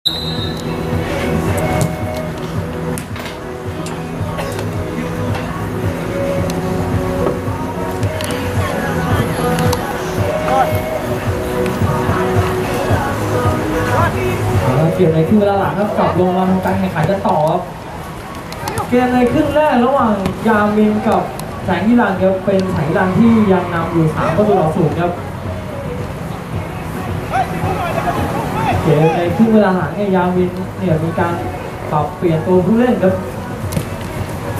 เกมในครึ่งเวลาหลังครับกลับลงมาทำการแข่งขันกันต่อครับเกมในครึ่งแรกระหว่างยามินกับแสงฮิรันครับเป็นแสงฮิรันที่ยังนำอยู่3ประตูต่อศูนย์ครับ เกมในครึ่งเวลาหลังเนี่ยยามินเนี่ยมีการปรับเปลี่ยนตัวผู้เล่นครับ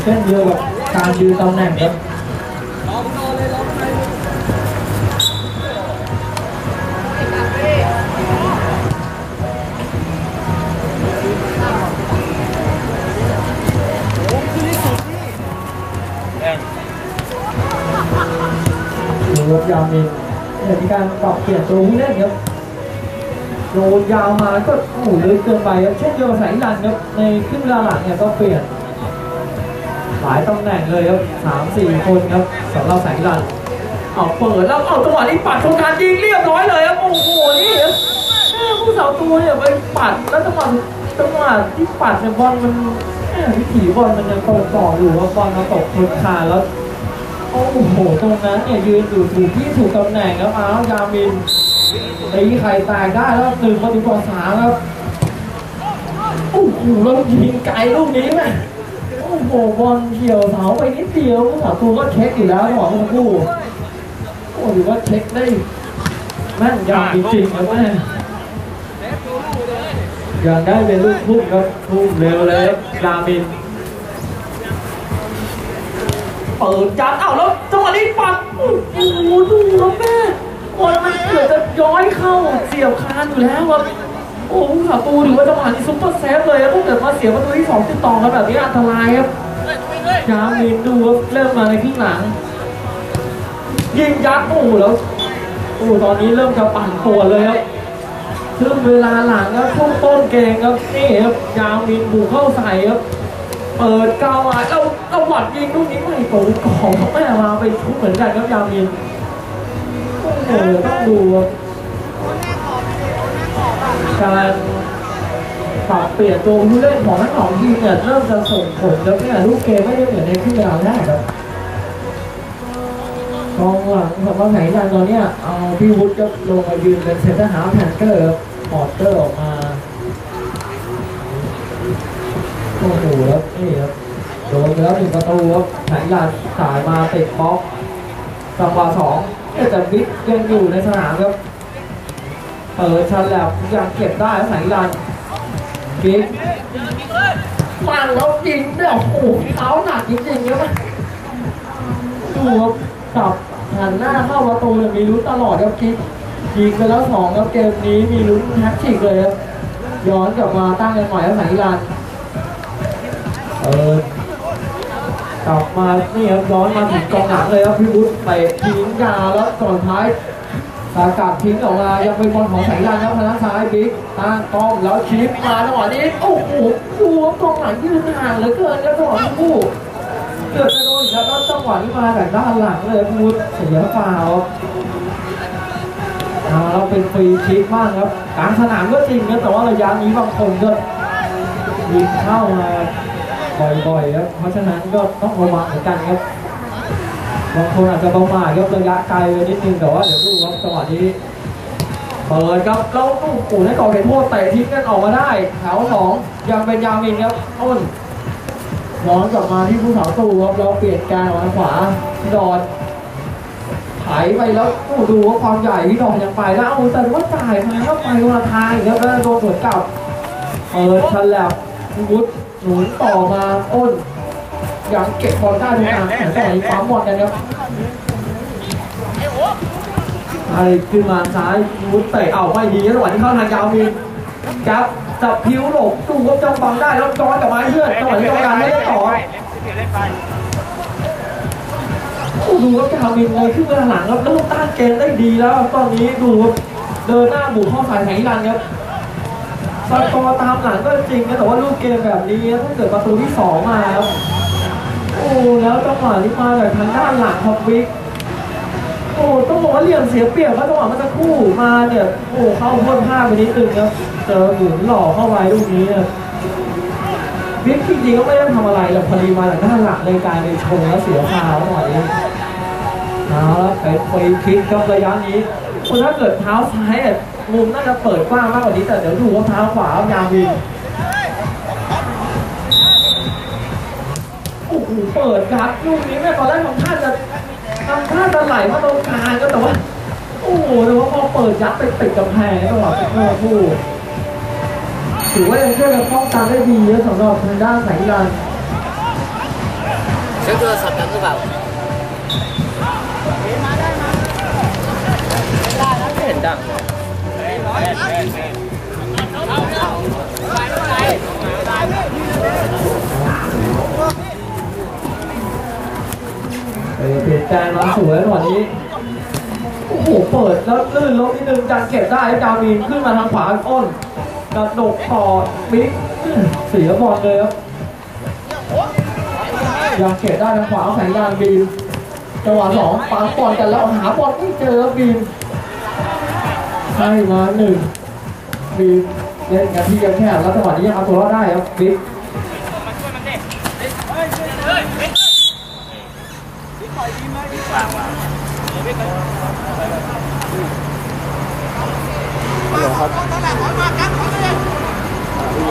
เช่นเดียวกับการยืนตำแหน่งครับหรือว่ายามินเนี่ยมีการปรับเปลี่ยนตัวผู้เล่นครับ โดนยาวมาก็โอ้โหเลยเกินไปครับเช่นเดียวกับสายลันครับในครึ่งเวลาหลังเนี่ยก็เปลี่ยนหลายตำแหน่งเลยครับสามสี่คนครับสำหรับสายลันเอาเปิดแล้วเอาจังหวะนี้ปัดโครงการยิงเรียบร้อยเลยครับโอ้โหนี่ผู้สาวตัวเนี่ยไปปัดแล้วจังหวะจังหวะที่ปัดเนี่ยบอลมันวิถีบอลมันยังตกต่ออยู่ว่าบอลมาตกคนคาแล้วโอ้โหตรงนั้นเนี่ยยืนอยู่ถูกที่ถูกตำแหน่งแล้วอ้าวยามิน ตีไข่แตกได้แล้วหนึ่งประตูต่อสามครับโอ้โหแล้วยิงไกลลูกนี้ไหมโอ้โหบอลเกี่ยวเสาไปนิดเดียวผู้สาตัวก็เช็คอยู่แล้วหวังทั้งคู่โอ้ถือว่าเช็คได้แม่นยำจริงๆครับแม่ยังได้เป็นลูกทุ่มครับทุ่มเร็วเลยยามินเปิดจานเอ้าแล้วจังหวะนี้ปัดโอ้โหดูครับแม่ บอลมันเกือบจะย้อยเข้าเสียบคานอยู่แล้วครับโอ้โหขาตูถือว่าจังหวะนี้ซุปเปอร์เซฟเลยครับถ้าเกิดมาเสียประตูที่สองติดต่อกันแบบนี้อันตรายครับยามินดูครับเริ่มมาในครึ่งหลัง ยิงยัดโอ้โหแล้วโอ้ตอนนี้เริ่มจะปั่นตัวเลยครับครึ่งเวลาหลังครับช่วงต้นเกมครับนี่ครับยามินบุกเข้าใส่ครับเปิดเกาวมาแล้วเราหวัดยิงลูกนี้ไม่ตรงของเขาไม่มาไปชุบเหมือนกันครับยามิน โอ้โหต้องดูการปรับเปลี่ยนตัวผู้เล่นของทั้งสองทีมเนี่ยเริ่มจะส่งผลแล้วเนี่ยลูกเกมไม่ได้เหมือนในครึ่งเวลาแรกครับกองหลังของว่าไหนดันตอนเนี้ยเอาพี่วุฒิก็ลงมายืนเป็นเซนเตอร์ฮาแทนเกอร์ครับพอร์เตอร์ออกมาโอ้โหแล้วนี่ครับโดนไปแล้วหนึ่งประตูครับไหนลานสายมาติดบล็อก จังหวะสองเอ๊ะแต่บิ๊กยังอยู่ในสนามครับเปิดชันแล้วยังเก็บได้ไหนลานบิ๊กฟังแล้วยิงเนี่ยโอ้โหเท้าหนักจริงๆครับดูครับจับหันหน้าเข้าประตูเนี่ยมีลุ้นตลอดครับกิ๊กยิงไปแล้วสองครับเกมนี้มีลุ้นแฮตทริกเลยครับย้อนกลับมาตั้งกันใหม่แล้วไหนลานเออ ลับมานี่ครับย้อนมาถึงกองหลังเลยครับพี่วุฒิไปทิ้งยาแล้วก่อนท้ายสากัดทิ้งออกมายังเป็นบอลของสายลันครับทางด้านซ้ายบิ๊กตั้งกล้องแล้วชิปมาจังหวะนี้โอ้โหดูครับกองหลังยืนห่างเหลือเกินครับจังหวะทั้งคู่เกือบจะโดนแล้วจังหวะที่มาจากด้านหลังเลยพี่วุฒิเสียฟาวเราเป็นฟรีคิกบ้างครับกลางสนามก็จริงนะแต่ว่าระยะนี้บางคนก็ยิงเข้ามา บ่อยๆครับเพราะฉะนั้นก็ต้องระวังเหมือนกันครับบางคนอาจจะประมาทครับระยะไกลไปนิดนึงแต่ว่าเดี๋ยวดูครับจังหวะนี้เปิดครับแล้วโอ้โหได้ก่อเหตุโทษเตะทิ้งกันออกมาได้แถวสองยังเป็นยามินครับต้นย้อนกลับมาที่ผู้สาวตู้ครับเราเปลี่ยนการออกทางขวาดอนไถไปแล้วโอ้ดูว่าความใหญ่พี่ดอนยังไปแล้วเอาแต่ว่าจ่ายมาก็ไปคนละทางอีกครับแล้วโดนสวนกลับเปิดชันแลบวุฒิ หนุนต่อมาอ้นยังเก็บบอลได้ทุกทางแต่ต่อยปั๊มบอลกันครับไอ้ขึ้นมาซ้ายพี่วุฒิเตะเอาไม่ดีจังหวะที่เข้าทางยาวมีครับจับพิวหลบตู้ก็จังบังได้แล้วจอยกลับไม้เพื่อนจังหวะที่ต้องการไม่ได้ต่อดูว่ากาวินเลยขึ้นมาหลังครับแล้วต้านเกมได้ดีแล้วตอนนี้ดูเดินหน้าบุกข้าใส่แข่งอีรันครับ สกอร์ตามหลังก็จริงนะแต่ว่าลูกเกมแบบนี้ถ้าเกิดประตูที่สองมาครับโอ้แล้วจังหวะที่มาจากทางด้านหลังของวิกโอ้ต้องบอกว่าเหลี่ยมเสียเปรียบเพราะจังหวะเมื่อสักครู่มาเนี่ยโอ้เข้าพ้นผ้าไปนิดนึงครับเจอหมุนหล่อเข้าไว้ลูกนี้เนี่ยบิ๊กจริงๆก็ไม่ได้ทำอะไรหรอกพอดีมาจากด้านหลังเลยกลายเป็นชงแล้วเสียฟาวหน่อยนี้เอาละเป็นฟรีคิกครับระยะนี้ คนถ้าเกิดเท้าซ้ายอะมุมน่าจะเปิดกว้างมากกว่านี้แต่เดี๋ยวดูว่าเท้าขวายาววินโอ้โหเปิดครับลูกนี้แม่ตอนแรกทำท่าจะทำท่าจะไหลมาตรงกลางก็แต่ว่าโอ้โหแต่ว่าพอเปิดยัดไปติดกำแพงจังหวะเป็นโอ้โหถือว่ายังช่วยกันป้องกันได้ดีนะสำหรับทางด้านสายงานเช็คโทรศัพท์ยังหรือเปล่า ดังเออเปลี่ยนแปลงมาสวยกว่านี้ โอ้โห เปิดแล้วลื่นลงนิดนึงจังเก็บได้จามีนขึ้นมาทางขวาอ้นกระดกต่อบิ๊กเสียบอลเลยครับยังเก็บได้ทางขวาแสงยานบีมจังหวะสองปาบอลกันแล้วหาบอลไม่เจอบบีม ให้มาหนึ่งบีเล่นกันที่ยังแคบแล้วจังหวะนี้ยังเอาตัวรอดได้ครับบิ๊ก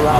แล้ว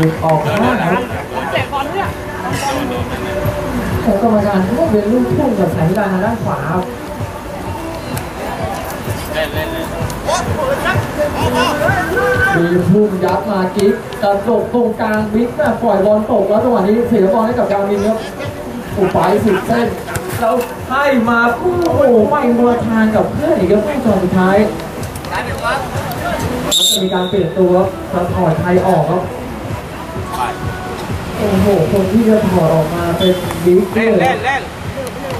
หลุดออกข้างครับของกรรมการก็เป็นลูกทุ่งกับสายดานทางด้านขวาครับเล่นเล่นเล่นมีพุ่งยัดมากิ๊กกระดกตรงกลางบิ๊กน่ะปล่อยบอลตกแล้วจังหวะนี้เสียบอลให้กับกามินครับอุปายสิบเส้นแล้วให้มาโอ้โหไม่มัวทางกับเพื่อนอีกครับไม่จอสุดท้ายได้ไหมครับแล้วจะมีการเปลี่ยนตัวครับจะถอดใครออกครับ โอ้โห คนที่จะถอดออกมาเป็นบิ๊กเลเล่นยเล่นเล่น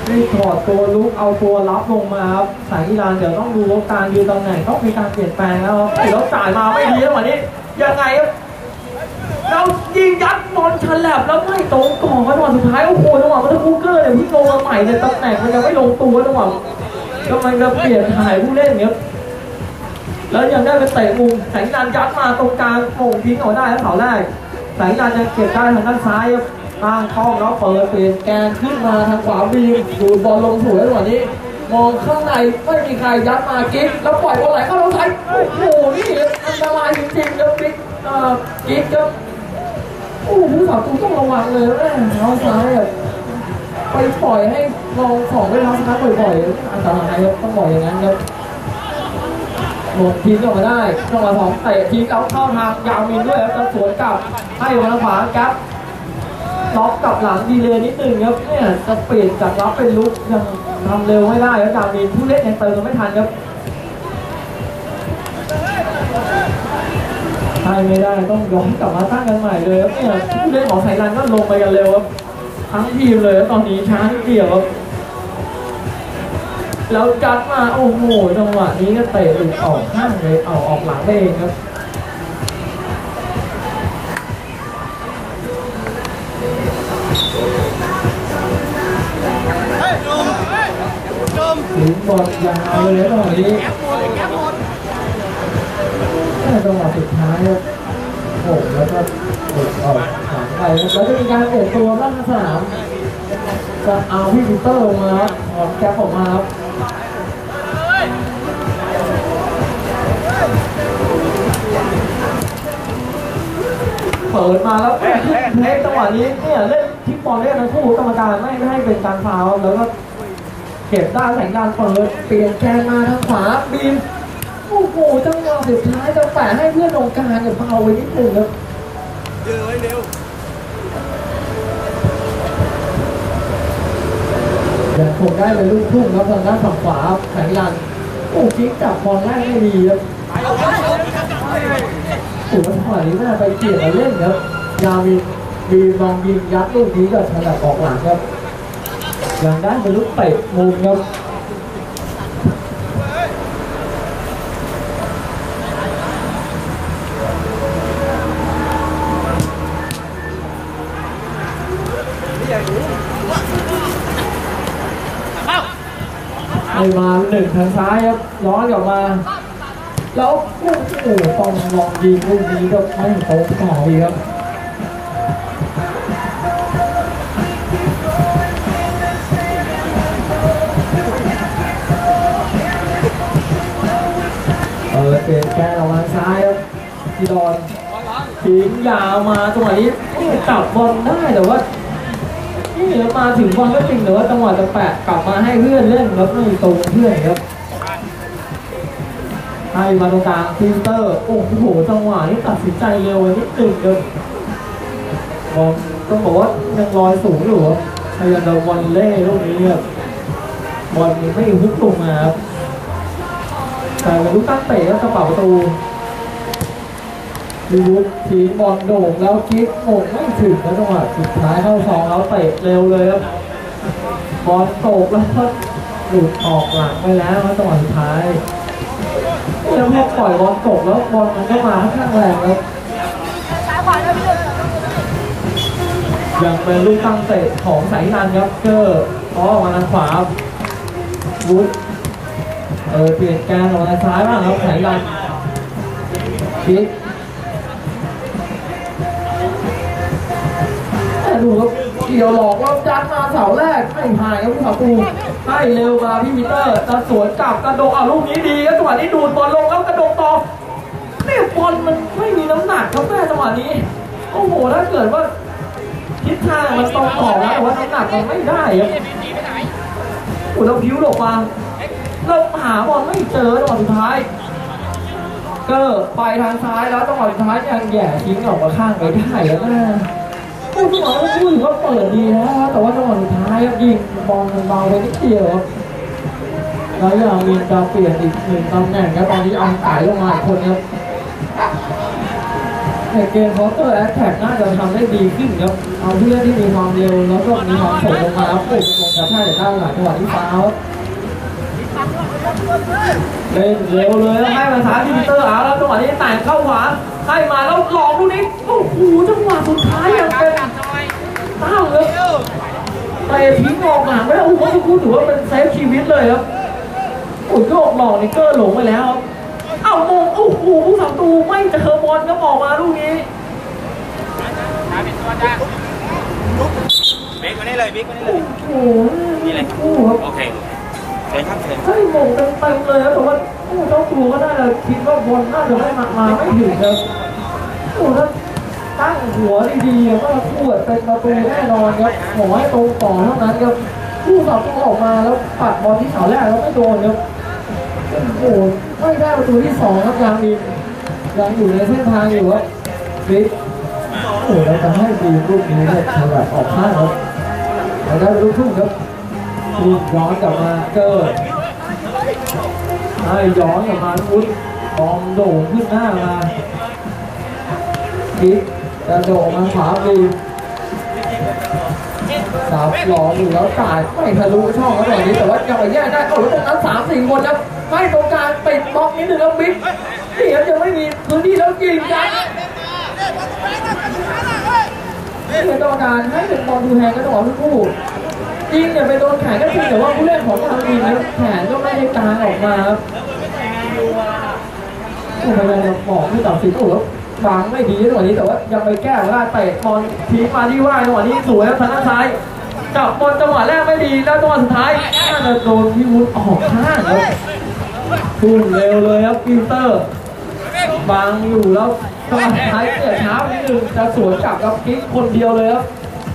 นี่ถอดตัวลุกเอาตัวรับลงมาครับสายกีฬาเดี๋ยวต้องดูว่าการยืนตำแหน่งต้องมีการเปลี่ยนแปลงแล้วครับแล้วจ่ายมาไม่ดีแล้ววันนี้ยังไงครับเรายิงยัดบอลฉลับแล้วไม่ตรงกรอบจังหวะสุดท้ายโอ้โหจังหวะมันคูเกอร์เนี่ยที่ลงมาใหม่เนี่ยตำแหน่งมันยังไม่ลงตัวจังหวะกำลังจะเปลี่ยนถ่ายผู้เล่นอย่างเงี้ยแล้วยังได้ไปเตะมุมสายกีฬายัดมาตรงกลางโป่งทิ้งเอาได้แล้วเสาแรก สายกีฬาจะเก็บได้ทางด้านซ้ายครับตั้งข้องแล้วเปิดเปลี่ยนแกนขึ้นมาทางขวาบีมดูบอลลงสวยกว่านี้ มองข้างในไม่มีใครยัดมากิ๊กแล้วปล่อยบอลไหลเข้าเราไทยโอ้โหนี่อันตรายจริงๆครับบิ๊กกิ๊กครับโอ้ผู้สาวตูต้องระวังเลยแม่เท้าซ้ายอะไปปล่อยให้ลองของไปรับซ้ายบ่อยๆอันตรายครับต้องบอกอย่างนั้นครับ หมดทีมออกมาได้จังหวะสองเตะทีมเอาเข้าทางยาวมินด้วยครับจะสวนกลับให้มาทางขวาครับล็อกกับหลังดีเลยนิดนึงครับเนี่ยจะเปลี่ยนจากรับเป็นลุกยังทำเร็วไม่ได้ครับจามีนผู้เล่นยังเติมไม่ทันครับใช่ไม่ได้ต้องย้อนกลับมาตั้งกันใหม่เลยครับเนี่ยผู้เล่นของไทยรันก็ลงไปกันเร็วครับทั้งทีมเลยตอนนี้ช้าเดียวครับ แล้วจัดมาโอ้โหจังหวะนี้ก็เตะหลุดออกข้างเลยเอาออกหลังไปเองครับถึงบอลยาวเลยตอนนี้จังหวะสุดท้ายครับโอ้แล้วก็หลุดออกหลังไปแล้วก็มีการเปลี่ยนตัวร่างสนามจะเอาพี่ปีเตอร์ลงมาครับถอดแก๊ปออกมาครับ เปิดมาแล้วเล่นจังหวะนี้เนี่ยเล่นทิปบอลเล่นทั้งคู่กรรมการไม่ให้เป็นการฟาวล์แล้วก็เก็บได้แสงดานเปิดเปลี่ยนแกนมาทางขวาบีมโอ้โหจังหวะสุดท้ายจะแปะให้เพื่อนตรงกลางกับเบาไปนิดนึงครับเยอะไว้เร็วยังคงได้เป็นลูกทุ่งครับทางด้านฝั่งขวาแข็งยันโอ้กิ๊กจับบอลแรกไม่ดีครับ โอ้โหจังหวะนี้น่าไปเกี่ยมาเล่นครับยามีมีลองยิงยัดลูกนี้กับถนัดออกหลังครับยังด้เป็นลูกเตะมุมครับให้มาหนึ่งทางซ้ายครับย้อนกลับมา แล้วโอ้โหต้องลองยิงลูกนี้ก็ไม่ตรงต่อดีครับเออเปลี่ยนแกนออกมาซ้ายครับพี่ดอนทิ้งยาวมาจังหวะนี้โอ้จับบอลได้แต่ว่านี่แล้วมาถึงบอลก็จริงแต่ว่าจังหวะจะแปะกลับมาให้เพื่อนเล่นแล้วไม่ตรงเพื่อนครับ ให้มาตรงกลางฟิลเตอร์ โอ้โห จังหวะนี้ตัดสินใจเร็วนิดนึงครับบอลต้องบอกว่ายังลอยสูงอยู่ครับพยายามจะวันเล่ลูกนี้ครับบอลไม่ฮุกลงมาครับแต่เป็นลูกตั้งเตะครับกระเป๋าประตูลีวุฒทิ้งบอลโด่งแล้วกิ๊กโง่ไม่ถึงแล้วจังหวะสุดท้ายเข้าซองแล้วเตะเร็วเลยครับบอลตกแล้วหลุดออกหลังไปแล้วจังหวะสุดท้าย แล้วพอปล่อยบอลตกแล้วบอลมันก็มาค่อนข้างแรงครับยังเป็นลูกตั้งเตะของสายนันครับเกอร์เพราะอมาทางขวาวุฒเออเปลี่ยนแกนออกมาทางซ้ายบ้างครับสายนันกิ๊กแต่ดูครับเกี่ยวหลอกแล้วจัดมาเสาแรกไม่ผ่านครับผู้สาตู ให้เร็วมาพี่มิเตอร์จะสวนกลับกระโดดอะลูกนี้ดีครับจังหวะนี้ดูดบอลลงแล้วกระโดดต่อเนี่ยบอลมันไม่มีน้ำหนักครับแม่จังหวะนี้โอ้โหถ้าเกิดว่าทิศทางมันตรงต่อแล้วแต่ว่าน้ำหนักมันไม่ได้ครับโอ้แล้วพิ้วหลบมาเราหาบอลไม่เจอจังหวะสุดท้ายก็ไปทางซ้ายแล้วจังหวะสุดท้ายยังแย่ทิ้งออกมาข้างไปได้แล้วนะ ผู้สมัครผู้ถือว่าเปิดดีนะแต่ว่าจังหวะสุดท้ายครับยิงบอลมันเบาไปนิดเดียวครับแล้วอย่างมีจะเปลี่ยนอีกหนึ่งตำแหน่งครับตอนนี้เอาสายลงมาอีกคนครับในเกมคอร์เตอร์แอตแทกน่าจะทำได้ดีขึ้นครับเอาเพื่อนที่มีความเร็วแล้วก็มีความส่งลงมาครับโอ้ลงกระแทกจากด้านหลังจังหวะที่ฟาวเล่นเร็วเลยแล้วให้มาซ้ายที่พีเตอร์เอาแล้วจังหวะนี้แต่งเข้าขวา ให้มาแล้วหลอกลูกนี้โอ้โหจังหวะสุดท้ายยังเป็นเต้าเลยไปทิ้งออกหลังไม่ได้โอ้โหจะพูดถือว่าเป็นเซฟชีวิตเลยครับโอ้ยโยกหลอกนี่เกอร์หลงไปแล้วครับเอ้าโมงโอ้โหผู้สามตูไม่เจอบอลก็ออกมาลูกนี้หาเป็นตัวจ้าบิ๊กมานี่เลยบิ๊กมานี่เลโอ้ยโหนี่เลยคู่ครับโอเคเชิญครับเชิญให้โมงเต็มๆเลยครับแต่ว่า โอ้เจ้าตัวก็น่าจะคิดว่าบอลน่าจะไม่มามาไม่ถึงครับโอ้ถ้าตั้งหัวดีๆก็ขวดเป็นประตูแน่นอนครับขอให้ตรงต่อเท่านั้นครับผู้สาวต้องออกมาแล้วปัดบอลที่เสาแรกแล้วไม่โดนครับโอ้ไม่ได้ประตูที่สองครับยังอีกยังอยู่ในเส้นทางอยู่ครับฟิกโอ้เราจะให้ดีลูกนี้เนี่ยฉลับออกข้างครับเราได้ลูกทุ่งครับลูกย้อนกลับมาเกิด ให้ย้อนกลับมาพุทธบอลโด่งขึ้นหน้ามาฟิกจะโด่งมาขวาดีสับหลออยู่แล้วจ่ายไม่ทะลุช่องเขาแบบนี้แต่ว่ายังไปแย่ได้เอาแล้วตรงนั้นสามสี่คนครับให้ตรงกลางปิดบล็อกนิดนึงแล้วบิ๊กนี่ครับยังไม่มีพื้นที่แล้วยิงกันนี่เป็นกรรมการให้เป็นบอลทูแฮนก็ต้องบอกทุกคู่ ยิงเนี่ยไปโดนแขนก็จริงแต่ว่าผู้เล่นของทางทีมนะแขนก็ไม่ได้กางออกมาครับโอ้พยายาบอกให้ตัดสินโอ้โหวางไม่ดีจังหวะนี้แต่ว่ายังไปแก้ไม่ได้เตะบอลทีมาที่ว่ายจังหวะนี้สวยครับทางด้านซ้ายจับบอลจังหวะแรกไม่ดีแล้วจังหวะสุดท้ายน่าจะโดนพี่วุฒิออกข้างครับพุ่งเร็วเลยครับกินเตอร์บังอยู่แล้วจังหวะสุดท้ายเกิดช้าไปนิดนึงจะสวนกลับกับกิ๊กคนเดียวเลยครับ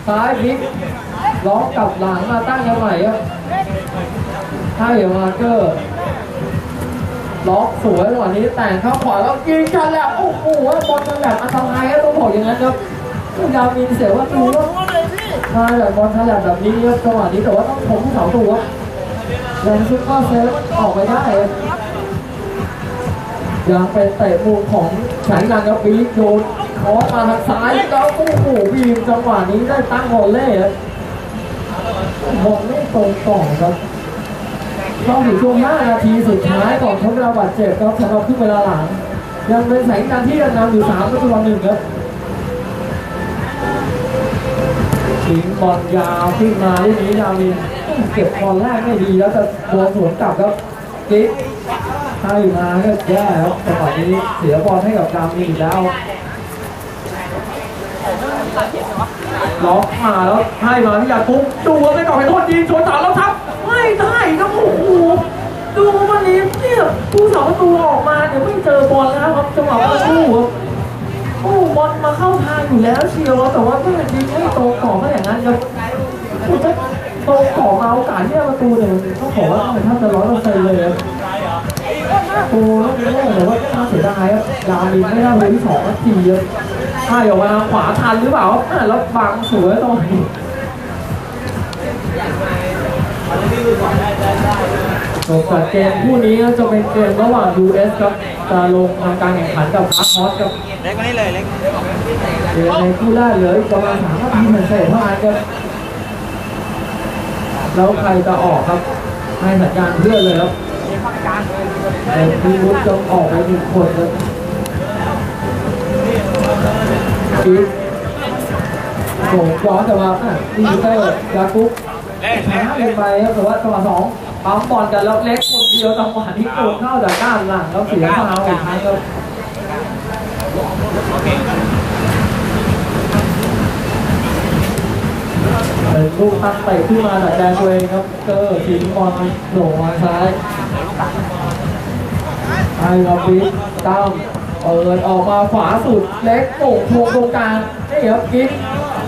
ซ้ายกิ๊ก ล้อกลับหลังมาตั้งกันใหม่ครับให้มาเกอร์ล็อกสวยจังหวะนี้แต่งเข้าขวาแล้วยิงชันแหลบโอ้โหบอลมันแบบอันตรายครับต้องบอกอย่างนั้นครับยามินเสียว่าดูว่ามาแบบบอลฉลับแบบนี้ครับจังหวะนี้แต่ว่าต้องผมเสาตัวแรงซุปเปอร์เซฟออกไปได้ครับยังเป็นเตะมุมของฉายนันครับบีโยนคอมาทางซ้ายแล้วโอ้โหบีมจังหวะนี้ได้ตั้งบอลเล่ครับ บอลไม่ตรงกล่องครับต้องอยู่ช่วง5นาทีสุดท้ายก่อนทดเวลาบาดเจ็บครับสำหรับครึ่งเวลาหลัง ยังเป็นแสงจันทร์ที่ยังนำอยู่3ประตูต่อหนึ่งครับทิ้งบอลยาวขึ้นมาที่นี้ดาวินเก็บบอลแรกไม่ดีแล้วจะโดนสวนกลับครับกิ๊กให้มาก็แย่ครับจังหวะนี้เสียบอลให้กับดาวินแล้ว ล็อกมาแล้วให้มาที่ยาปุ๊บดูว่าไม่ก่อนไปโทษยิงชนเสาแล้วทับ ไม่ได้ครับโอ้โหดูวันนี้เนี่ยผู้สาประตูออกมาเดี๋ยวไม่เจอบอลแล้วครับจังหวะประตูครับโอ้บอลมาเข้าทางอยู่แล้วเชียวแต่ว่าไม่ยิงไม่ตรงกรอบก็อย่างนั้นครับตรงกรอบมาโอกาสที่ประตูเนี่ยต้องบอว่าถ้าจะร้อยเปอร์เซ็นต์เลยครับโอ้ลูกนี้แต่ว่าน่าเสียดายครับยาลินไม่ได้เลยที่สองทีครับ ใช่ออกมาขวาทันหรือเปล่าอะแล้วบังสวยตรงนี้จบจากเกมคู่นี้จะเป็นเกมระหว่าง US ครับจะลงทำการแข่งขันกับอาร์คอสครับเล็กกว่านี้เลยเล็กเกมในคู่แรกเหลืออีกประมาณสามนาทีเหมือนเศษเท่านั้นครับแล้วใครจะออกครับให้สัญญาณเพื่อนเลยครับแต่พีวุฒิจะออกไปหนึ่งคนครับ อีส่งย้อนกลับมาอะดีเตอร์ยากุ๊บเล่นช้าเล่นเกินไปครับแต่ว่าจังหวะสองปั๊มบอลกันแล้วเล็กคนเดียวจังหวะที่โดนเข้าจากด้านหลังแล้วเสียฟาวอีกครั้งครับเป็นลูกตั้งเตะขึ้นมาจากแดนตัวเองครับเกอร์ทิ้งบอลโด่งมาซ้ายไอ้ครับบิ๊กตั้ม เปิดออกมาขวาสุดเล็กโป่งทวงตรงกลางนี่ครับกิ๊ก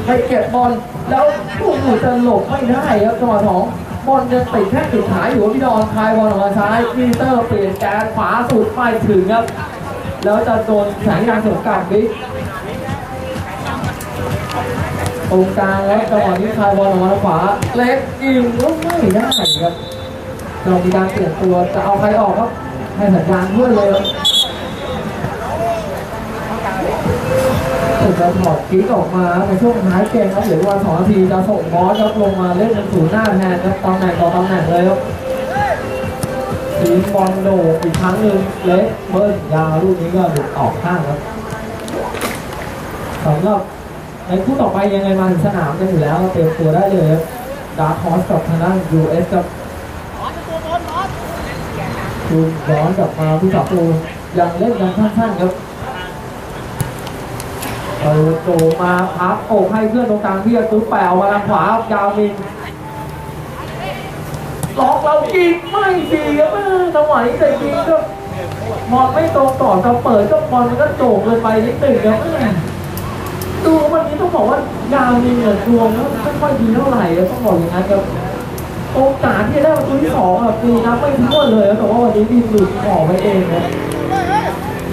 ไปเก็บบอลแล้วผู้หนูจะหลบไม่ได้ครับจังหวะสองบอลยังติดแค่ติดขาอยู่พี่ดอนคายบอลออกมาซ้ายพีเตอร์เปลี่ยนแกนขวาสุดไปถึงครับ แล้วจะโดนแสงยางสวนกลับบิ๊กตรงกลางแล้วจังหวะนี้คายบอลออกมาขวาเล็กยิงก็ไม่ได้ครับเรามีการเปลี่ยนตัวจะเอาใครออกครับให้สัญญาณเพื่อนเลยครับถึง จะถอดกิ๊กออกมาในช่วงท้ายเกมครับเหลือประมาสองนาทีจะส่งบอสครับลงมาเล่นเป็นศูนย์หน้าแทนครับตำแหน่งต่อตำแหน่งเลยครับทีบอลโดอีกครั้งหนึ่งเล็กเบิ้ลยาวลูกนี้ก็หลุดออกข้างครับสำหรับในคู่ต่อไปยังไงมาถึงสนามกันอยู่แล้วเตรียมตัวได้เลยครับดาร์คฮอสกับทางด้าน US ครับดูย้อนกลับมาผู้สาประตูยังเล่นกันสั้นๆครับ เปิดโจมาพับโอกให้เพื่อนตรงกลางพี่อาตุ๊แปลมาทางขวายาวมินล็อกเรายิงไม่ดีครับเออจังหวะนี้แต่ยิงก็บอลไม่ตรงต่อจะเปิดก็บอลมันก็โจกเลยไปนิดหนึ่งครับเออดูวันนี้ต้องบอกว่ายาวนี่เนี่ยดวงไม่ค่อยดีเท่าไหร่ต้องบอกอย่างนั้นครับโอกาสที่จะได้ประตูที่สองแบบดีนะไม่ทั่วเลยแต่ว่าวันนี้มีหลุดออกไปเองนะ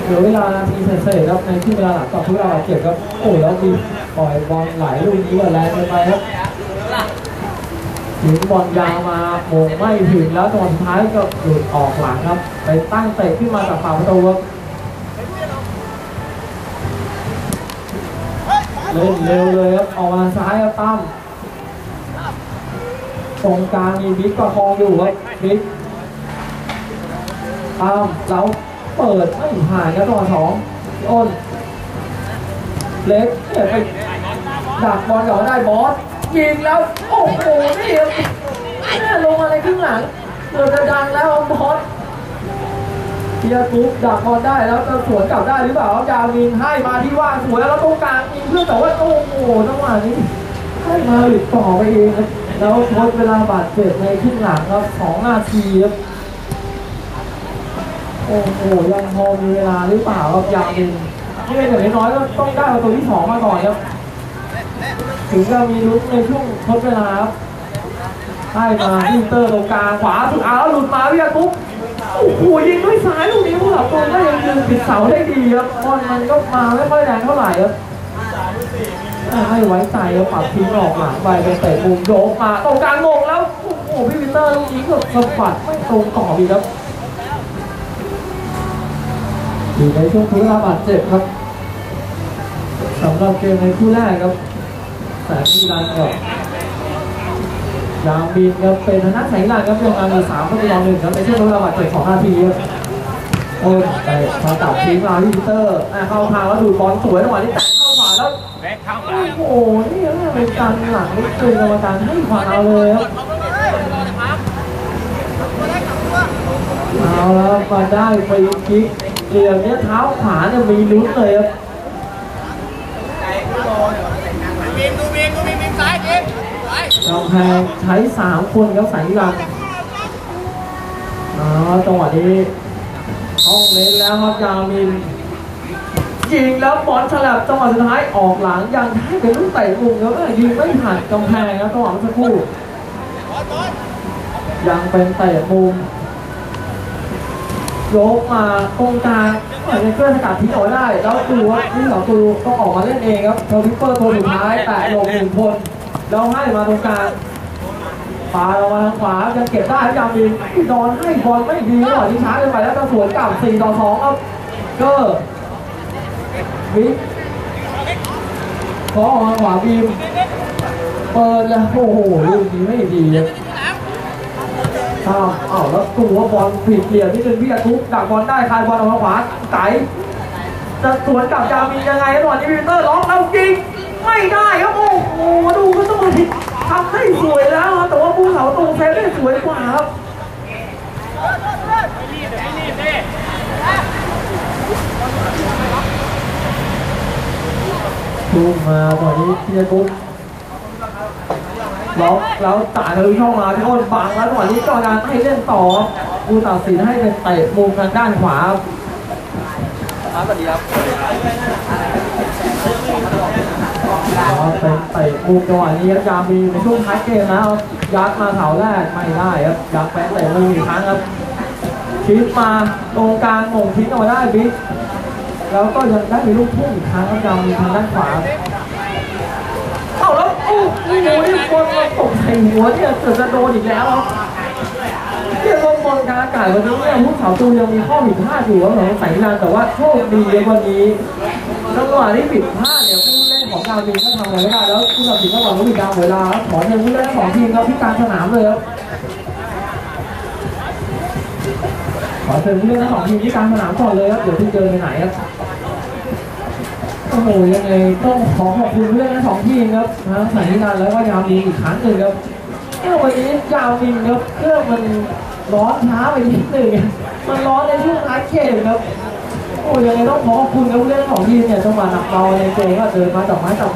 เหลือเวลานาทีเศษๆครับในที่เวลาหลังต่อทุกเวลาเจ็บครับโอ้แล้วมีปล่อยบอลไหลลูกนี้ว่าแรงเกินไปครับถึงบอลยาวมาโมงไม่ถึงแล้วตอนท้ายก็หลุดออกหลังครับ ไปตั้งเตะขึ้นมาจากฝั่งประตูครับเล่นเร็วเลยครับออกมาซ้ายครับตั้มตรงกลางมีบิ๊กประคองอยู่ครับบิ๊กตั้มแล้ว เปิดไม่ผ่านครับตัวสองอ้นเล็กเนี่ยไปดักบอลก่อนได้บอสยิงแล้ว โอ้โหนี่ครับแม่ลงอะไรครึ่งหลังเกือบจะดังแล้วบอสเียร์กรุ๊ปดักบอลได้แล้วจะสวนกลับได้หรือเปล่าครับยามินให้มาที่ว่างสวยแล้วตรงกลางยิงเพื่อแต่ว่าโอ้โหจังหวะนี้ให้มาหลุดต่อไปเองแล้วทดเวลาบาดเจ็บในครึ่งหลังครับสองนาทีครับ โอ้โหยังพอมีเวลาหรือเปล่าครับยามินนี่เป็นอย่างน้อยๆก็ต้องได้ประตูที่สองมาก่อนครับ ถึงจะมีลุ้นในช่วงทดเวลาครับให้มาอินเตอร์ตรงกลางขวาสุดเอาแล้วหลุดมาเรียกปุ๊บโอ้โหยิงด้วยซ้ายลูกนี้ผู้หลับตัวก็ยังยืนติดเสาได้ดีครับบอลมันก็มาไม่ค่อยแรงเท่าไหร่ครับไม่ไว้ใจครับปัดทิ้งออกหลังไปเป็นเตะมุมโยกมาตรงกลางงงแล้วโอ้โหพี่วินเตอร์ลูกนี้ก็สะบัดไม่ตรงต่ออีกครับ อยู่ในช่วงทุรบาดเจ็บครับสำหรับเกมในคู่แรกครับแสนดีรันกับยางบินครับเป็นทางด้าแสงลานครับยังมามีสามประตูต่อหนึ่งครับในช่วงระหว่างเจ็ดของนาทีครับโอ้ยแต่พอตัดทิ้งมาที่ปีเตอร์เข้าทางแล้วดูบอลสวยจังหวะนี้แต่งเข้าขวาแล้วเบคเข้าโอ้โหนี่เป็นการหลังนี่คือกรรมการให้ฟาวล์เลยครับเอาแล้วมาได้ฟรีคิก เหลี่ยมเนี้ยเท้าขวาเนี่ยมีลุ้นเลยครับบีมดูบีมดูบีมบีมซ้ายบีมไปกำแพงใช้สามคนครับสายลังอ๋อจังหวะนี้ห้องเล่นแล้วครับยามินยิงแล้วบอลฉลับจังหวะสุดท้ายออกหลังยังให้เป็นลูกเตะมุมครับเอ้ยยิงไม่ผ่านกำแพงครับจังหวะเมื่อสักครู่ยังเป็นเตะมุม ยกมาตรงกลางเหมือนจะเคลื่อนสกัดทิ้งเอาไว้ได้ แล้วดูว่าที่สองตูต้องออกมาเล่นเองครับเทอร์วิปเปอร์ตัวสุดท้ายแตะลงหนึ่งคนแล้วให้มาตรงกลางปาเรามาทางขวายังเก็บได้ยังมีดอนให้บอลไม่ดีหน่อยที่ช้าเกินไปแล้วจะสวนกลับ4ต่อ2ครับเกอร์วิขอออกมาขวาบีมเปิดแล้วโอ้โหลูกนี้ไม่ดีครับ อ้าวอ้าวแล้วตัวบอลผิดเหลี่ยมนี่เป็นพี่อาทุกดักบอลได้คายบอลออกมาขวาไก่จะสวนกลับยามียังไงตอนนี้วินเตอร์ล็อกแล้วยิงไม่ได้ครับโอ้โหดูก็ต้องมาทำได้สวยแล้วครับแต่ว่าผู้เสาตรงเซฟได้สวยกว่าครับไม่รีบไม่รีบดิทุ่มมาตอนนี้พี่จะกุ๊บ ล็อกแล้วจ่ายทะลุช่องมาพี่อ้นบังแล้วตอนนี้จอดานให้เล่นต่อผู้ตัดสินให้เป็นเตะมุมทางด้านขวาครับอ๋อเป็นเตะมุมจังหวะนี้ครับยามีในช่วงท้ายเกมนะครับยัดมาเสาแรกไม่ได้ครับยัดแปะเตะมุมอีกครั้งครับชิปมาตรงกลางมงทิ้งเอามาได้บิ๊กแล้วก็ยังได้มีลูกทุ่งอีกครั้งครับยามีทางด้านขวาแล้วโอ้โหนี่คน มาตกใส่หัวเนี่ยเกิดจะโดนอีกแล้วครับเนี่ยลมบอลกางอากาศวันนี้เนี่ยผู้สาวตูยังมีข้อผิดพลาดอยู่ครับของสายงานแต่ว่าโชคดีในวันนี้จังหวะที่ผิดพลาดเนี่ยผู้เล่นของการบินก็ทำอะไรไม่ได้แล้วผู้ตัดสินก็หวังว่ามีการเวลาขอเชิญผู้เล่นทั้สองทีมครับที่กลารสนามเลยครับขอเชิญผู้เล่นทั้งสองทีมที่กลารสนามก่อนเลยครับเดี๋ยวที่เจอไปไหนครับ โอ้โหยังไงต้องขอขอบคุณเพื่อนทั้งสองทีมครับนะสายนิรันดร์แล้วก็ยาวมีอีกครั้งหนึ่งครับเอ้าวันนี้ยาวมีครับเครื่องมันร้อนช้าไปนิดหนึ่งมันร้อนในช่วงท้ายเกมครับโอ้ยังไงต้องขอขอบคุณครับผู้เล่นทั้งสองทีมเนี่ยจังหวะหนักเบาในเกมก็เดินมาจับไม้จับมือ